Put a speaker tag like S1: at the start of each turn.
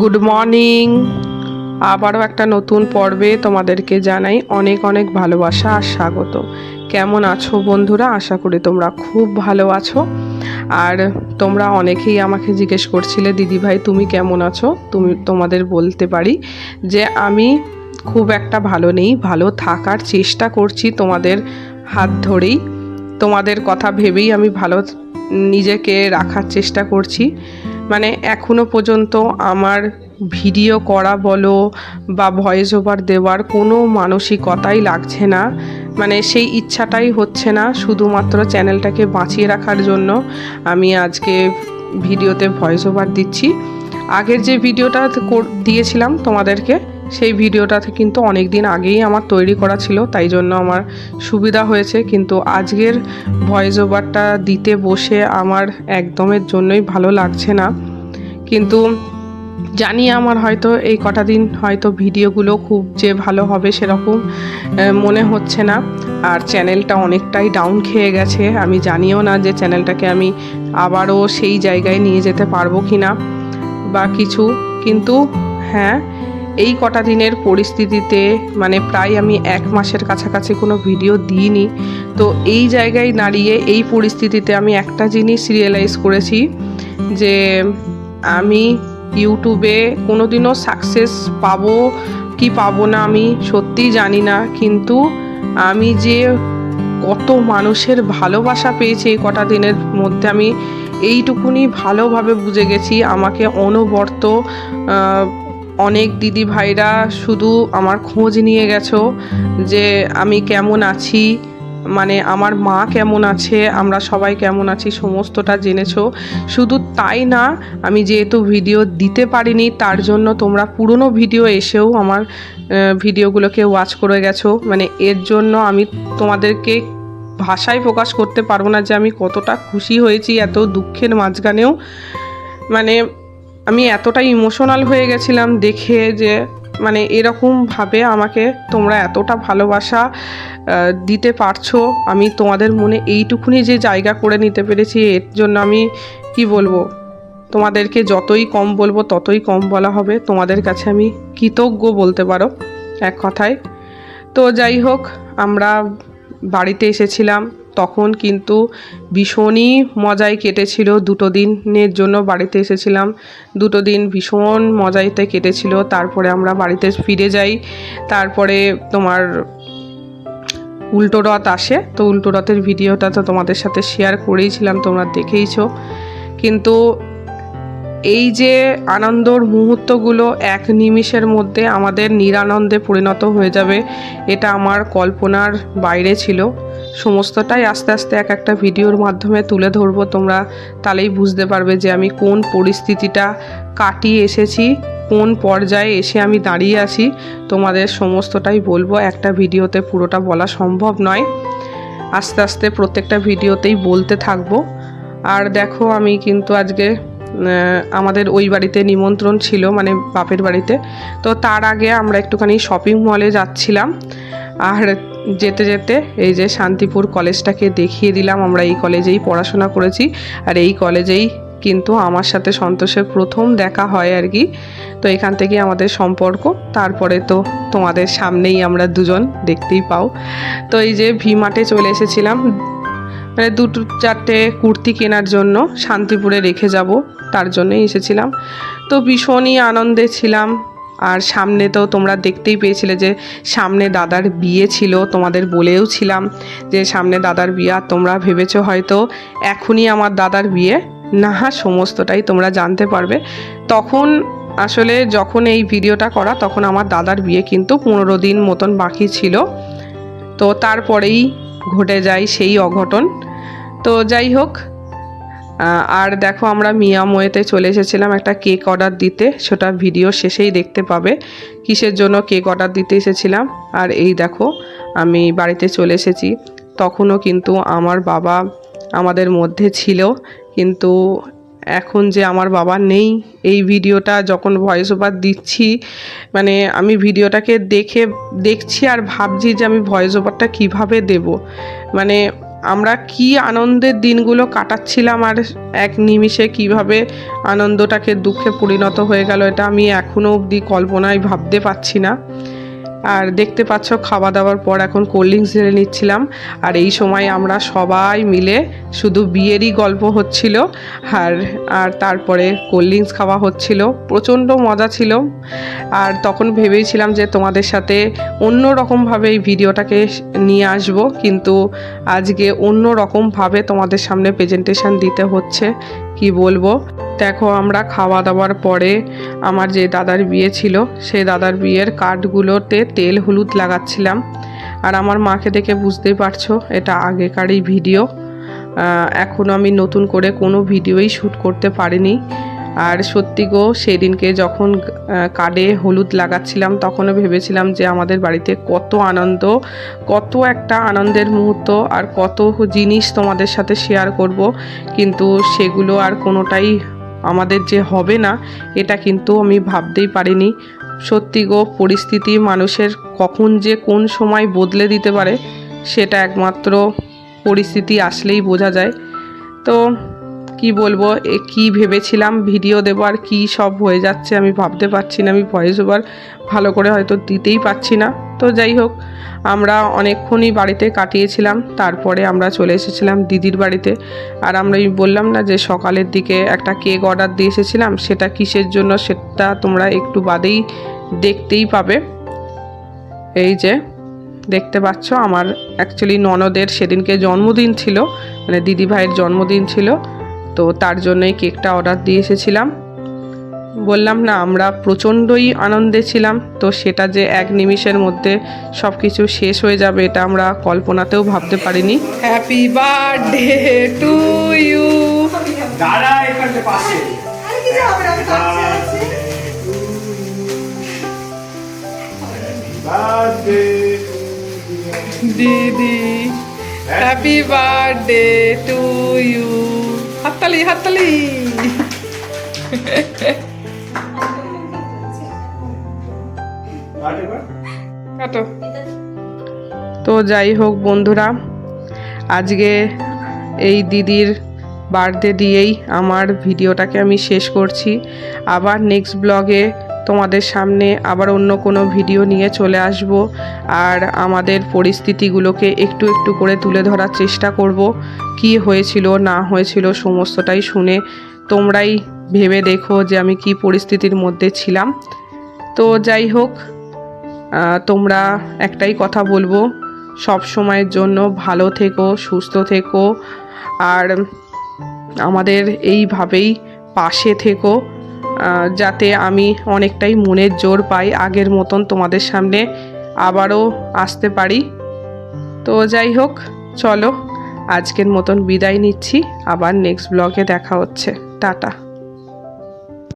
S1: Good morning আবারও একটা নতুন পর্বে তোমাদেরকে জানাই অনেক অনেক ভালোবাসা আর স্বাগত। কেমন আছো বন্ধুরা? আশা করি তোমরা খুব ভালো আছো। আর তোমরা অনেকেই আমাকে জিজ্ঞেস করছিলে, দিদি ভাই, তুমি কেমন আছো? তুমি তোমাদের বলতে পারি যে আমি খুব একটা ভালো নেই, ভালো থাকার চেষ্টা করছি তোমাদের হাত ধরেই। তোমাদের কথা ভেবেই আমি ভালো নিজেকে রাখার চেষ্টা করছি। মানে এখনও পর্যন্ত আমার ভিডিও করা বলো বা ভয়েস ওভার দেওয়ার কোনো মানসিকতাই লাগছে না। মানে সেই ইচ্ছাটাই হচ্ছে না শুধুমাত্র চ্যানেলটাকে বাঁচিয়ে রাখার জন্য আমি আজকে ভিডিওতে ভয়েস ওভার দিচ্ছি। আগের যে ভিডিওটা দিয়েছিলাম তোমাদেরকে সেই ভিডিওটাতে কিন্তু অনেক দিন আগেই আমার তৈরি করা ছিল, তাই জন্য আমার সুবিধা হয়েছে। কিন্তু আজকের ভয়েস ওভারটা দিতে বসে আমার একদমের জন্যই ভালো লাগছে না। কিন্তু জানি আমার হয়তো এই কটা দিন হয়তো ভিডিওগুলো খুব যে ভালো হবে সেরকম মনে হচ্ছে না। আর চ্যানেলটা অনেকটাই ডাউন খেয়ে গেছে। আমি জানিও না যে চ্যানেলটাকে আমি আবারও সেই জায়গায় নিয়ে যেতে পারব কি না বা কিছু। কিন্তু হ্যাঁ এই কটা দিনের পরিস্থিতিতে মানে প্রায় আমি এক মাসের কাছাকাছি কোনো ভিডিও দিইনি। তো এই জায়গায় দাঁড়িয়ে এই পরিস্থিতিতে আমি একটা জিনিস রিয়েলাইজ করেছি যে আমি ইউটিউবে কোনোদিনও সাকসেস পাবো কি পাবো না আমি সত্যিই জানি না। কিন্তু আমি যে কত মানুষের ভালোবাসা পেয়েছি এই কটা দিনের মধ্যে আমি এইটুকুনি ভালোভাবে বুঝে গেছি, আমাকে অনবর্ত অনেক দিদি ভাইরা শুধু আমার খোঁজ নিয়ে গেছো যে আমি কেমন আছি মানে আমার মা কেমন আছে, আমরা সবাই কেমন আছি, সমস্তটা জেনেছো। শুধু তাই না, আমি যেহেতু ভিডিও দিতে পারিনি, তার জন্য তোমরা পুরনো ভিডিও এসেও আমার ভিডিওগুলোকে ওয়াচ করে গেছো। মানে এর জন্য আমি তোমাদেরকে ভাষায় প্রকাশ করতে পারব না যে আমি কতটা খুশি হয়েছি এত দুঃখের মাঝখানেও। মানে আমি এতটা ইমোশনাল হয়ে গেছিলাম দেখে যে মানে এরকমভাবে আমাকে তোমরা এতটা ভালোবাসা দিতে পারছ। আমি তোমাদের মনে এইটুকুনি যে জায়গা করে নিতে পেরেছি, এর জন্য আমি কি বলব? তোমাদেরকে যতই কম বলব, ততই কম বলা হবে। তোমাদের কাছে আমি কৃতজ্ঞ বলতে পারো এক কথায়। তো যাই হোক, আমরা বাড়িতে এসেছিলাম। তখন কিন্তু ভীষণই মজায় কেটেছিল দুটো দিনের জন্য বাড়িতে এসেছিলাম। দুটো দিন ভীষণ মজাইতে কেটেছিল। তারপরে আমরা বাড়িতে ফিরে যাই। তারপরে তোমার উল্টো রথ আসে। তো উল্টো রথের ভিডিওটা তো তোমাদের সাথে শেয়ার করেইছিলাম, তোমরা দেখেইছো। কিন্তু এই যে আনন্দর মুহূর্তগুলো এক নিমিষের মধ্যে আমাদের নিরানন্দে পরিণত হয়ে যাবে, এটা আমার কল্পনার বাইরে ছিল। সমস্তটাই আস্তে আস্তে এক একটা ভিডিওর মাধ্যমে তুলে ধরবো তোমরা, তাহলেই বুঝতে পারবে যে আমি কোন পরিস্থিতিটা কাটিয়ে এসেছি, কোন পর্যায়ে এসে আমি দাঁড়িয়ে আছি। তোমাদের সমস্তটাই বলব, একটা ভিডিওতে পুরোটা বলা সম্ভব নয়। আস্তে আস্তে প্রত্যেকটা ভিডিওতেই বলতে থাকব। আর দেখো আমি কিন্তু আজকে আমাদের ওই বাড়িতে নিমন্ত্রণ ছিল মানে বাপের বাড়িতে। তো তার আগে আমরা একটুখানি শপিং মলে যাচ্ছিলাম। আর যেতে যেতে এই যে শান্তিপুর কলেজটাকে দেখিয়ে দিলাম, আমরা এই কলেজেই পড়াশোনা করেছি। আর এই কলেজেই কিন্তু আমার সাথে সন্তোষের প্রথম দেখা হয় আর কি। তো এখান থেকে আমাদের সম্পর্ক। তারপরে তো তোমাদের সামনেই আমরা দুজন দেখতেই পাও। তো এই যে ভি মার্টে চলে এসেছিলাম। মানে দুটো চারটে কুর্তি কেনার জন্য শান্তিপুরে রেখে যাব, তার জন্যই এসেছিলাম। তো ভীষণই আনন্দে ছিলাম, আর সামনে তো তোমরা দেখতেই পেয়েছিলে যে সামনে দাদার বিয়ে ছিল, তোমাদের বলেও ছিলাম যে সামনে দাদার বিয়ে, আর তোমরা ভেবেছো হয়তো এখনই আমার দাদার বিয়ে, না, সমস্তটাই তোমরা জানতে পারবে। তখন আসলে যখন এই ভিডিওটা করা, তখন আমার দাদার বিয়ে কিন্তু পনেরো দিন মতন বাকি ছিল। তো তারপরেই ঘটে যায় সেই অঘটন। তো যাই হোক আর দেখো আমরা মিয়ামোয়েতে চলে এসেছিলাম একটা কেক অর্ডার দিতে, সেটা ভিডিও শেষেই দেখতে পাবে, কিসের জন্য কেক অর্ডার দিতে এসেছিলাম। আর এই দেখো, আমি বাড়িতে চলে এসেছি, তখনও কিন্তু আমার বাবা আমাদের মধ্যে ছিল, কিন্তু এখন যে আমার বাবা নেই, এই ভিডিওটা যখন ভয়েস ওভার দিচ্ছি মানে আমি ভিডিওটাকে দেখে, দেখছি আর ভাবছি যে আমি ভয়েস ওভারটা কীভাবে দেব। মানে আমরা কি আনন্দের দিনগুলো কাটাচ্ছিলাম আর এক নিমিষে কীভাবে আনন্দটাকে দুঃখে পরিণত হয়ে গেল, এটা আমি এখনও অবধি কল্পনায় ভাবতে পারছি না। আর দেখতে পাচ্ছ খাওয়া দাওয়ার পর এখন কোল্ড ড্রিঙ্কস ঢেলে নিচ্ছিলাম। আর এই সময় আমরা সবাই মিলে শুধু বিয়েরই গল্প হচ্ছিল, আর আর তারপরে কোল্ড ড্রিঙ্কস খাওয়া হচ্ছিল। প্রচণ্ড মজা ছিল। আর তখন ভেবেছিলাম যে তোমাদের সাথে অন্য রকমভাবে এই ভিডিওটাকে নিয়ে আসব, কিন্তু আজকে অন্য রকমভাবে তোমাদের সামনে প্রেজেন্টেশন দিতে হচ্ছে। কি বলব? দেখো, আমরা খাওয়া দাওয়ার পরে আমার যে দাদার বিয়ে ছিল সেই দাদার বিয়ের কার্ডগুলোতে তেল হলুদ লাগাচ্ছিলাম। আর আমার মাকে দেখে বুঝতেই পারছ, এটা আগেকারই ভিডিও। এখনও আমি নতুন করে কোনো ভিডিওই শ্যুট করতে পারিনি। আর সত্যি গো, সেদিনকে যখন কার্ডে হলুদ লাগাচ্ছিলাম, তখনও ভেবেছিলাম যে আমাদের বাড়িতে কত আনন্দ, কত একটা আনন্দের মুহূর্ত আর কত জিনিস তোমাদের সাথে শেয়ার করব। কিন্তু সেগুলো আর কোনোটাই আমাদের যে হবে না, এটা কিন্তু আমি ভাবতেই পারিনি। সত্যি গো, পরিস্থিতি মানুষের কখন যে কোন সময় বদলে দিতে পারে, সেটা একমাত্র পরিস্থিতি আসলেই বোঝা যায়। তো কি বলব? কি ভেবেছিলাম? ভিডিও দেবো আর কী সব হয়ে যাচ্ছে আমি ভাবতে পারছি না। আমি ভয়েস ওভার ভালো করে হয়তো দিতেই পারছি না। তো যাই হোক, আমরা অনেকক্ষণই বাড়িতে কাটিয়েছিলাম। তারপরে আমরা চলে এসেছিলাম দিদির বাড়িতে। আর আমরা বললাম না যে সকালের দিকে একটা কেক অর্ডার দিয়ে এসেছিলাম। সেটা কিসের জন্য সেটা তোমরা একটু বাদেই দেখতেই পাবে। এই যে, দেখতে পাচ্ছ আমার অ্যাকচুয়ালি ননদের সেদিনকে জন্মদিন ছিল। মানে দিদি ভাইয়ের জন্মদিন ছিল। তো তার জন্যই কেকটা অর্ডার দিয়ে এসেছিলাম। বললাম না আমরা প্রচণ্ডই আনন্দে ছিলাম তো সেটা যে এক নিমিষের মধ্যে সব কিছু শেষ হয়ে যাবে এটা আমরা কল্পনাতেও ভাবতে পারিনি। Happy birthday to you didi happy birthday to you হাততালি। তো যাই হোক বন্ধুরা, আজকে এই দিদির বার্থডে দিয়েই আমার ভিডিওটাকে আমি শেষ করছি। আবার নেক্সট ব্লগে তোমাদের সামনে আবার অন্য কোনো ভিডিও নিয়ে চলে আসব আর আমাদের পরিস্থিতিগুলোকে একটু একটু করে তুলে ধরার চেষ্টা করব। কি হয়েছিল, না হয়েছিল সমস্তটাই শুনে তোমরাই ভেবে দেখো যে আমি কি পরিস্থিতির মধ্যে ছিলাম। তো যাই হোক তোমরা একটাই কথা বলব, সব সময়ের জন্য ভালো থেকো, সুস্থ থেকো, আর আমাদের এইভাবেই পাশে থেকো। যাতে আমি অনেকটাই মনের জোর পাই আগের মতন তোমাদের সামনে আবারও আসতে পারি। তো যাই হোক, চলো, আজকের মতন বিদায় নিচ্ছি। আবার নেক্সট ব্লগে দেখা হচ্ছে। টাটা।